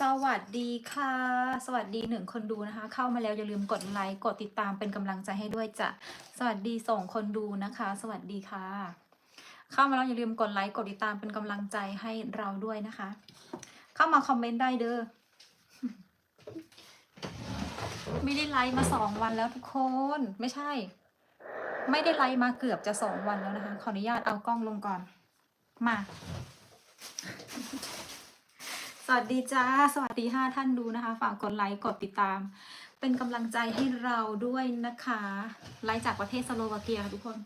สวัสดีค่ะ สวัสดีหนึ่งคนดูนะคะ เข้ามาแล้วอย่าลืมกดไลค์กดติดตามเป็นกำลังใจให้ด้วยจ้ะสวัสดีส่งคนดูนะคะ สวัสดีค่ะ เข้ามาแล้วอย่าลืมกดไลค์กดติดตามเป็นกำลังใจให้เราด้วยนะคะ เข้ามาคอมเมนต์ได้เด้อไม่ได้ไลค์มาสองวันแล้วทุกคนไม่ใช่ ไม่ได้ไลค์มาเกือบจะสองวันแล้วนะคะ ขออนุญาตเอากล้องลงก่อนมา สวัสดีจ้า สวัสดีห้าท่านดูนะคะ ฝากกดไลค์กดติดตาม เป็นกำลังใจให้เราด้วยนะคะไลค์จากประเทศสโลวาเกียค่ะทุกคน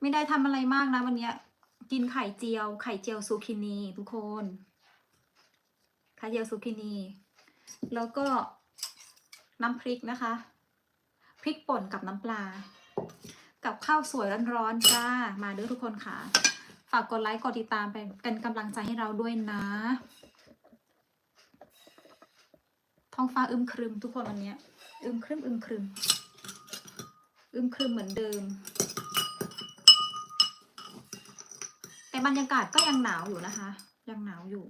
ไม่ได้ทำอะไรมากนะวันนี้กินไข่เจียว ไข่เจียวซูกินีทุกคนไข่เจียวซูกินี แล้วก็น้ำพริกนะคะ พริกป่นกับน้ำปลา กับข้าวสวยร้อนๆจ้า มาด้อทุกคนค่ะ ฝากกดไลค์กดติดตามเป็นเป็นกำลังใจให้เราด้วยนะ ท้องฟ้าอึมครึมทุกคนวันนี้อึมครึมอึมครึมอึมครึมเหมือนเดิม แต่บรรยากาศก็ยังหนาวอยู่นะคะ ยังหนาวอยู่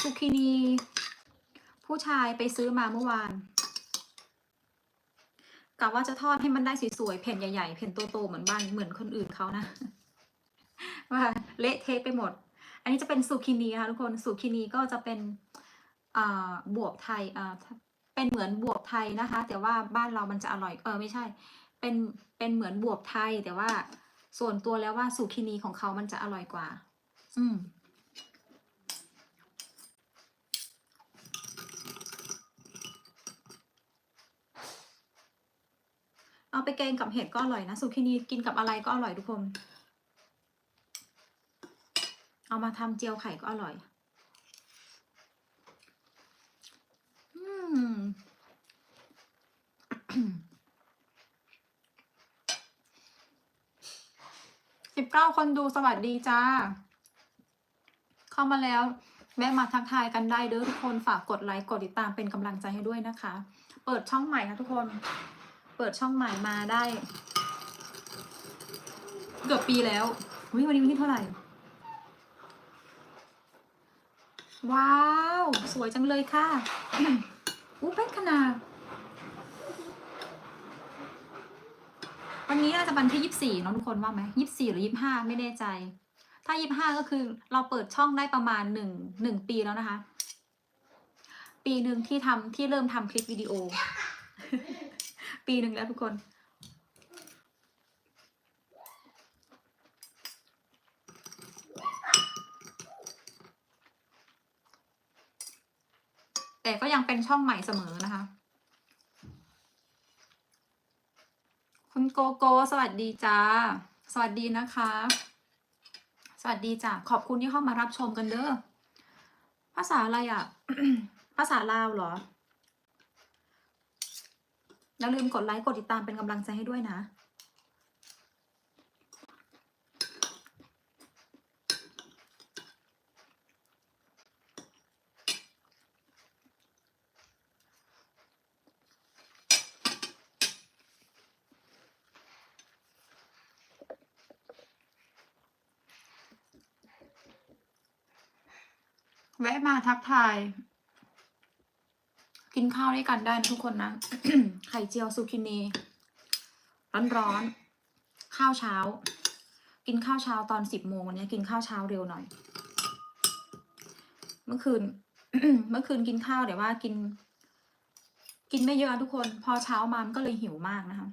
สุกินี ผู้ชายไปซื้อมาเมื่อวานกะว่าจะทอดให้มันได้สวยๆแผ่นใหญ่ๆแผ่นโตๆเหมือนบ้านเหมือนคนอื่นเขานะ ว่าเละเทะไปหมด อันนี้จะเป็นซูกินีนะคะทุกคนซูกินีก็จะเป็นบวบไทยเป็นเหมือนบวบไทยนะคะ แต่ว่าบ้านเรามันจะอร่อยเออไม่ใช่ เป็นเป็นเหมือนบวบไทย แต่ว่าส่วนตัวแล้วว่าซูกินีของเขามันจะอร่อยกว่า อืมเอาไปแกงกับเห็ดก็อร่อยนะซูกินีกินกับอะไรก็อร่อยทุกคน เอามาทำเจียวไข่ก็อร่อย อืมสิบเก้าคนดูสวัสดีจ้า เข้ามาแล้วแวะมาทักทายกันได้เด้อทุกคนฝากกดไลค์กดติดตามเป็นกำลังใจให้ด้วยนะคะ เปิดช่องใหม่นะทุกคน เปิดช่องใหม่มาได้ เกือบปีแล้ววันนี้วันที่เท่าไหร่ ว้าว สวยจังเลยค่ะ อู้เป็นขนาด วันนี้น่าจะวันที่ยี่สี่เนาะทุกคนว่าไหมยี่สี่หรือยี่ห้าไม่แน่ใจ ถ้ายี่ห้าก็คือเราเปิดช่องได้ประมาณหนึ่งหนึ่งปีแล้วนะคะ ปีหนึ่งที่ทำที่เริ่มทำคลิปวิดีโอ ปีหนึ่งแล้วทุกคน แต่ก็ยังเป็นช่องใหม่เสมอนะคะ คุณโกโก้สวัสดีจ้า สวัสดีนะคะ สวัสดีจ้ะขอบคุณที่เข้ามารับชมกันเด้อ ภาษาอะไรอะ ภาษาลาวเหรอ อย่าลืมกดไลค์กดติดตามเป็นกำลังใจให้ด้วยนะ แวะมาทักทาย กินข้าวด้วยกันได้นะทุกคนนะ ไข่เจียวซูกินีร้อนๆข้าวเช้า กินข้าวเช้าตอนสิบโมงวันนี้กินข้าวเช้าเร็วหน่อย เมื่อคืน เมื่อคืนกินข้าวแต่ว่ากิน กินไม่เยอะทุกคน พอเช้ามามันก็เลยหิวมากนะคะ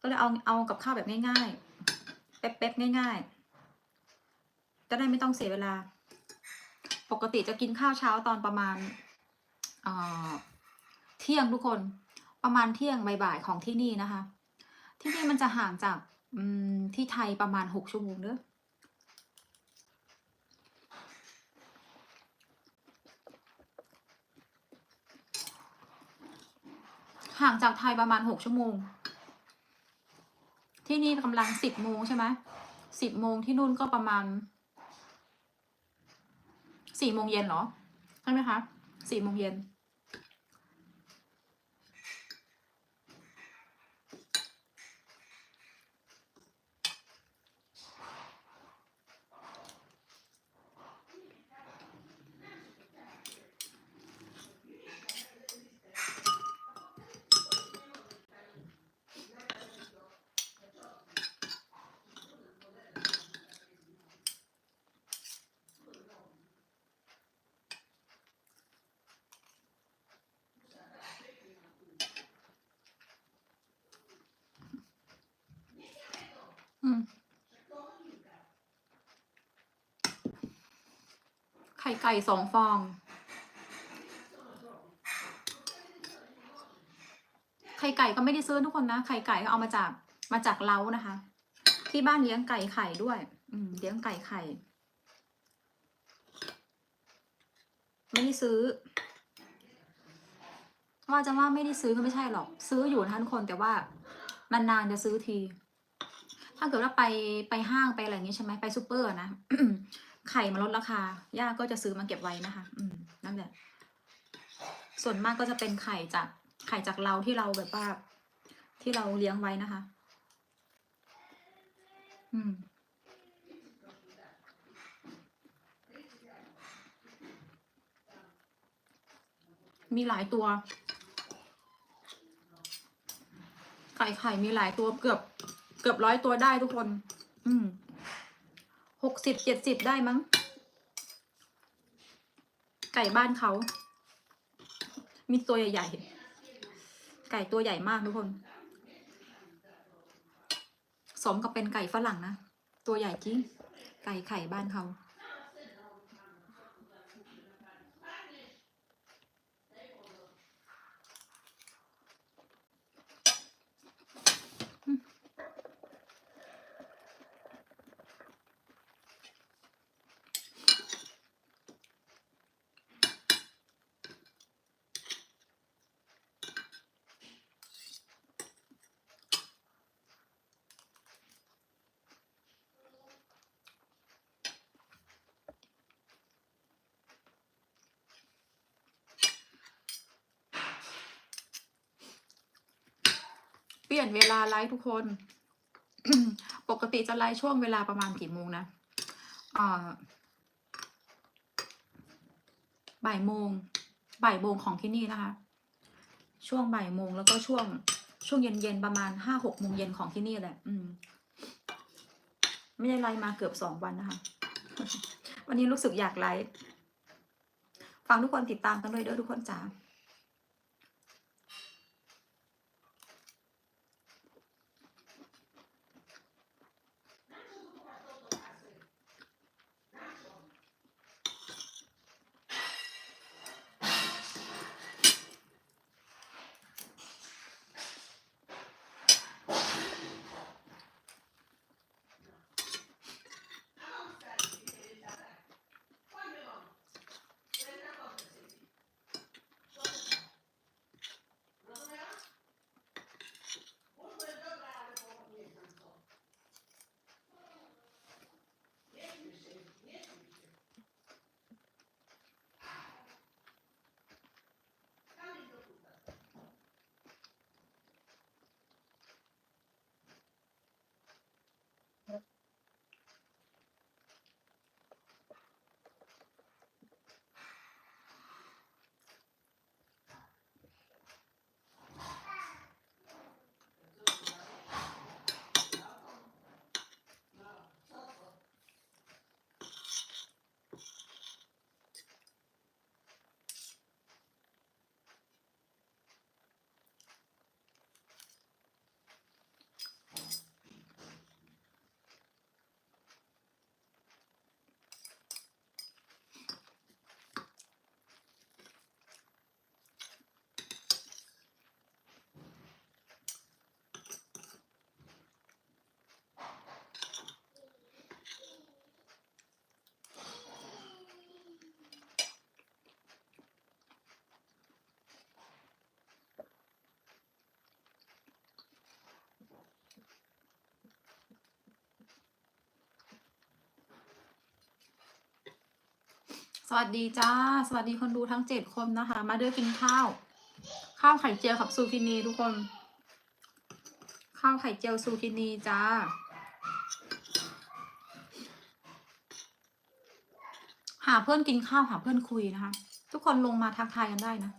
ก็เลยเอาเอากับข้าวแบบง่ายๆ เป๊ะๆง่าย ๆ จะได้ไม่ต้องเสียเวลา ปกติจะกินข้าวเช้าตอนประมาณเที่ยงทุกคนประมาณเที่ยงบ่ายๆของที่นี่นะคะ ที่นี่มันจะห่างจากอืมที่ไทยประมาณหกชั่วโมงเด้อห่างจากไทยประมาณหกชั่วโมง ที่นี่กำลังสิบโมงใช่ไหมสิบโมงที่นู่นก็ประมาณ สี่โมงเย็นเหรอใช่ไหมคะสี่โมงเย็น อืมไข่ไก่สองฟอง ไข่ไก่ก็ไม่ได้ซื้อทุกคนนะ ไข่ไก่ก็เอามาจากมาจากเล้านะคะ ที่บ้านเลี้ยงไก่ไข่ด้วย อืมเลี้ยงไก่ไข่ ไม่ได้ซื้อ ว่าจะว่าไม่ได้ซื้อก็ไม่ใช่หรอก ซื้ออยู่นะคะทุกคนแต่ว่านานๆจะซื้อที ถ้าเกิดว่าไปไปห้างไปอะไรอย่างงี้ใช่ไหมไปซูเปอร์นะ ไข่มาลดราคา ย่าก็จะซื้อมาเก็บไว้นะคะ อืมนั่นแหละ ส่วนมากก็จะเป็นไข่จากไข่จากเราที่เราแบบว่าที่เราเลี้ยงไว้นะคะ อืมมีหลายตัว ไข่ไข่มีหลายตัวเกือบ เกือบร้อยตัวได้ทุกคน อืมหกสิบเจ็ดสิบได้มั้ง ไก่บ้านเขา มีตัวใหญ่ๆ ไก่ตัวใหญ่มากทุกคน สมกับเป็นไก่ฝรั่งนะ ตัวใหญ่จริง ไก่ไข่บ้านเขา เปลี่ยนเวลาไลฟ์ทุกคน ปกติจะไลฟ์ช่วงเวลาประมาณกี่โมงนะอ่าบ่ายโมงบ่ายโมงของที่นี่นะคะ ช่วงบ่ายโมงแล้วก็ช่วงช่วงเย็นๆประมาณห้าหกโมงเย็นของที่นี่แหละ อืม ไม่ได้ไลฟ์มาเกือบสองวันนะคะ วันนี้รู้สึกอยากไลฟ์ฟังทุกคนติดตามกันเลยเด้อทุกคนจ๋า สวัสดีจ้า สวัสดีคนดูทั้งเจ็ดคนนะคะ มาเด้อกินข้าว ข้าวไข่เจียวกับซูกินีทุกคน ข้าวไข่เจียวซูกินีจ้า หาเพื่อนกินข้าวหาเพื่อนคุยนะคะ ทุกคนลงมาทักทายกันได้นะ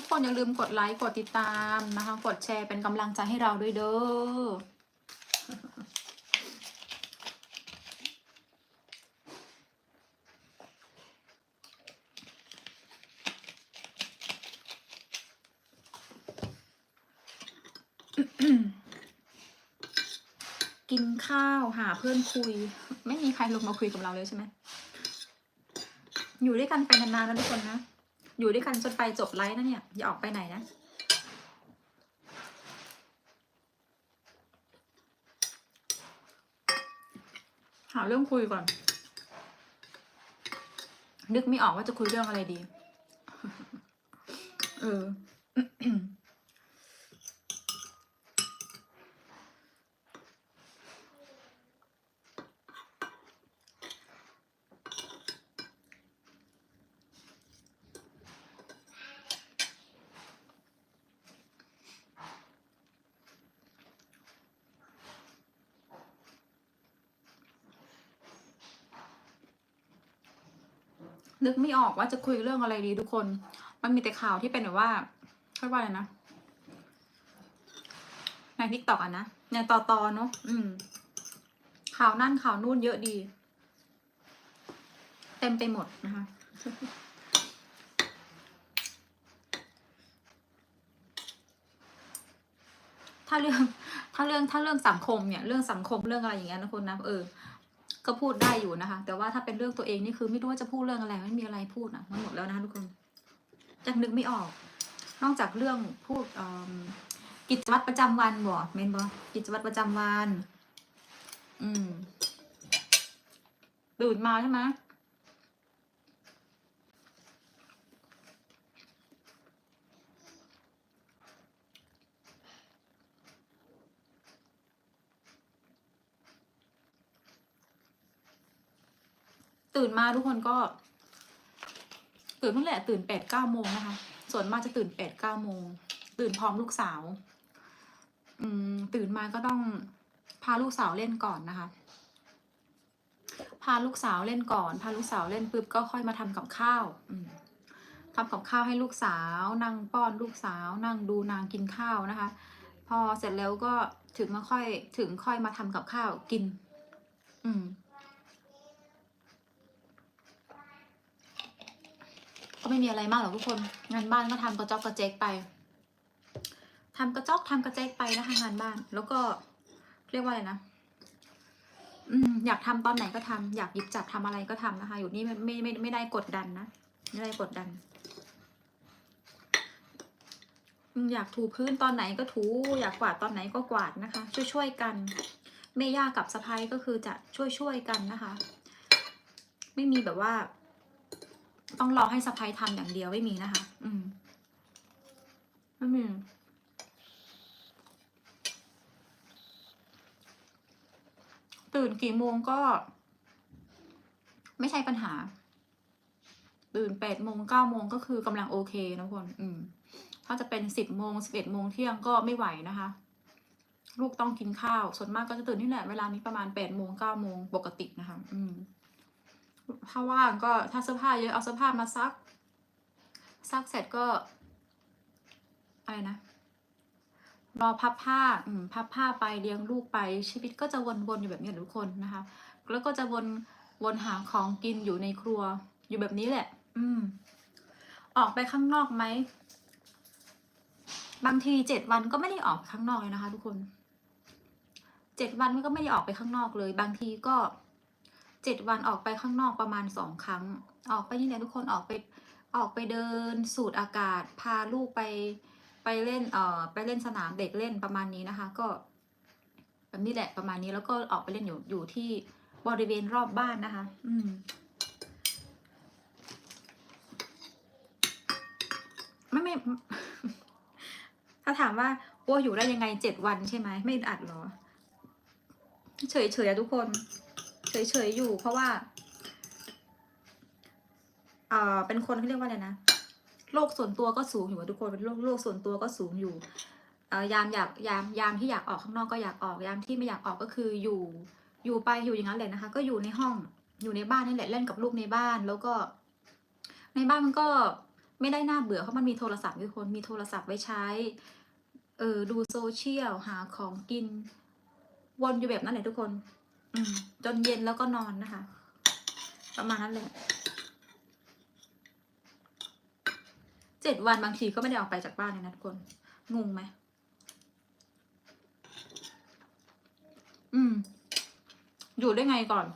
ทุกคนอย่าลืมกดไลค์กดติดตามนะคะ กดแชร์เป็นกำลังใจให้เราด้วยเด้อกินข้าวหาเพื่อนคุย ไม่มีใครลงมาคุยกับเราเลยใช่ไหมอยู่ด้วยกันไปนานๆนะทุกคนนะ อยู่ด้วยกันจนไปจบไลฟ์นะเนี่ยอย่าออกไปไหนนะหาเรื่องคุยก่อน นึกไม่ออกว่าจะคุยเรื่องอะไรดี เออ นึกไม่ออกว่าจะคุยเรื่องอะไรดีทุกคน มันมีแต่ข่าวที่เป็นแบบว่าเรียกว่าอะไรนะในทิกตอกอะนะในต่อตอเนาะอืม ข่าวนั่นข่าวนู่นเยอะดี เต็มไปหมดนะคะถ้าเรื่องถ้าเรื่องถ้าเรื่องสังคมเนี่ย เรื่องสังคมเรื่องอะไรอย่างเงี้ยนะคนนะเออ ก็พูดได้อยู่นะคะ แต่ว่าถ้าเป็นเรื่องตัวเองนี่คือไม่รู้ว่าจะพูดเรื่องอะไรไม่มีอะไรพูดอะมันหมดแล้วนะทุกคนจักนึกไม่ออก นอกจากเรื่องพูดกิจวัตรประจำวันบอเมนบอกิจวัตรประจำวัน อืมตื่นมาใช่ไหม ตื่นมาทุกคนก็ ตื่นนั่นแหละตื่นแปดเก้าโมงนะคะ ส่วนมากจะตื่นแปดเก้าโมง ตื่นพร้อมลูกสาว อืม ตื่นมาก็ต้องพาลูกสาวเล่นก่อนนะคะ พาลูกสาวเล่นก่อน พาลูกสาวเล่นปุ๊บก็ค่อยมาทำกับข้าวอืมทำกับข้าวให้ลูกสาว นั่งป้อนลูกสาว นั่งดูนางกินข้าวนะคะ พอเสร็จแล้วก็ถึงมาค่อยถึงค่อยมาทำกับข้าวกิน อืม ก็ไม่มีอะไรมากหรอกทุกคน งานบ้านก็ทำกระจอกกระเจกไปทำกระจอกทำกระเจกไปนะคะงานบ้าน แล้วก็เรียกว่าอะไรนะอืมอยากทำตอนไหนก็ทำอยากหยิบจับทำอะไรก็ทำนะคะ อยู่นี่ไม่ไม่ไม่ไม่ได้กดดันนะไม่ได้กดดันอยากถูพื้นตอนไหนก็ถู อยากกวาดตอนไหนก็กวาดนะคะ ช่วยช่วยๆกันแม่ย่ากับสะพ้ายก็คือจะช่วยช่วยๆกันนะคะ ไม่มีแบบว่า ต้องรอให้สะพายทำอย่างเดียวไม่มีนะคะ อืมไม่มีตื่นกี่โมงก็ ไม่ใช่ปัญหา ตื่นแปดโมงเก้าโมงก็คือกำลังโอเคนะทุกคน อืม ถ้าจะเป็นสิบโมงสิบเอ็ดโมงเที่ยงก็ไม่ไหวนะคะ ลูกต้องกินข้าว ส่วนมากก็จะตื่นนี่แหละ เวลานี้ประมาณแปดโมงเก้าโมงปกตินะคะ อืม ถ้าว่างก็ถ้าเสื้อผ้าเยอะเอาเสื้อผ้ามาซัก ซักเสร็จก็ อะไรนะ รอพับผ้า อืม พับผ้าไปเลี้ยงลูกไปชีวิตก็จะวนๆอยู่แบบนี้แหละทุกคนนะคะ แล้วก็จะวนวนหาของกินอยู่ในครัว อยู่แบบนี้แหละ อืม ออกไปข้างนอกไหมบางทีเจ็ดวันก็ไม่ได้ออกไปข้างนอกเลยนะคะ ทุกคนเจ็ดวันก็ไม่ได้ออกไปข้างนอกเลย บางทีก็ เจ็ดวันออกไปข้างนอกประมาณสองครั้ง ออกไปนี่แหละทุกคนออกไปออกไปเดินสูดอากาศ พาลูกไปไปเล่นเอ่อไปเล่นสนามเด็กเล่นประมาณนี้นะคะ ก็แบบนี้แหละประมาณนี้แล้วก็ออกไปเล่นอยู่อยู่ที่บริเวณรอบบ้านนะคะ อืมไม่ไม่ ถ้าถามว่าวัวอยู่ได้ยังไงเจ็ดวันใช่ไหมไม่อัดเหรอ เฉยเฉยอะทุกคน เฉยๆอยู่ เพราะว่า เอ่อ เป็นคนเขาเรียกว่าอะไรนะ โลกส่วนตัวก็สูงอยู่ทุกคน เป็นโลกโลกส่วนตัวก็สูงอยู่ เอ่อ ยามอยาก ยาม ยามที่อยากออกข้างนอกก็อยากออก ยามที่ไม่อยากออกก็คืออยู่ อยู่ไปอยู่อย่างนั้นเลยนะคะ ก็อยู่ในห้อง อยู่ในบ้านนี่แหละ เล่นกับลูกในบ้าน แล้วก็ ในบ้านมันก็ไม่ได้น่าเบื่อเพราะมันมีโทรศัพท์ทุกคน มีโทรศัพท์ไว้ใช้ เออ ดูโซเชียล หาของกิน วนอยู่แบบนั้นเลยทุกคน จนเย็นแล้วก็นอนนะคะ ประมาณนั้นเลยเจ็ดวันบางทีก็ไม่ได้ออกไปจากบ้านเลยนะทุกคนงงไหมอืม อยู่ได้ไงก่อน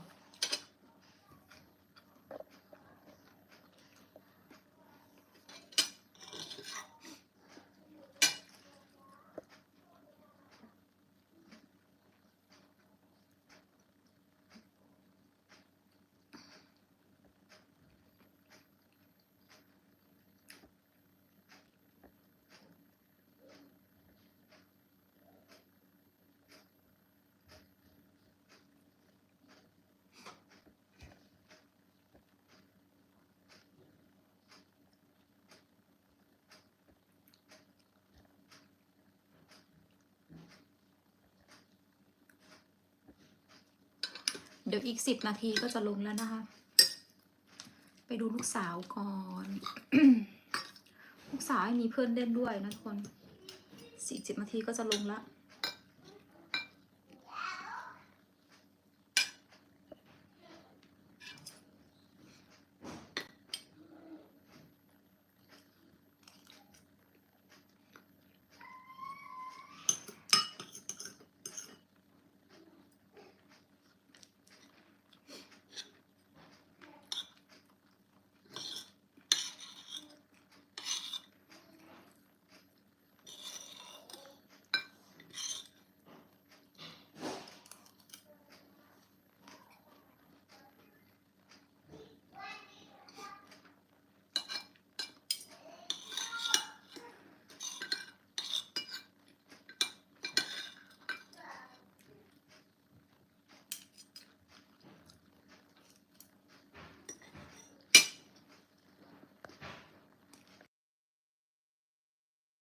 ดี๋ยวอีกสิบนาทีก็จะลงแล้วนะคะ ไปดูลูกสาวก่อน ลูกสาวให้มีเพื่อนเล่นด้วยนะทุกคนสี่สิบนาทีก็จะลงละ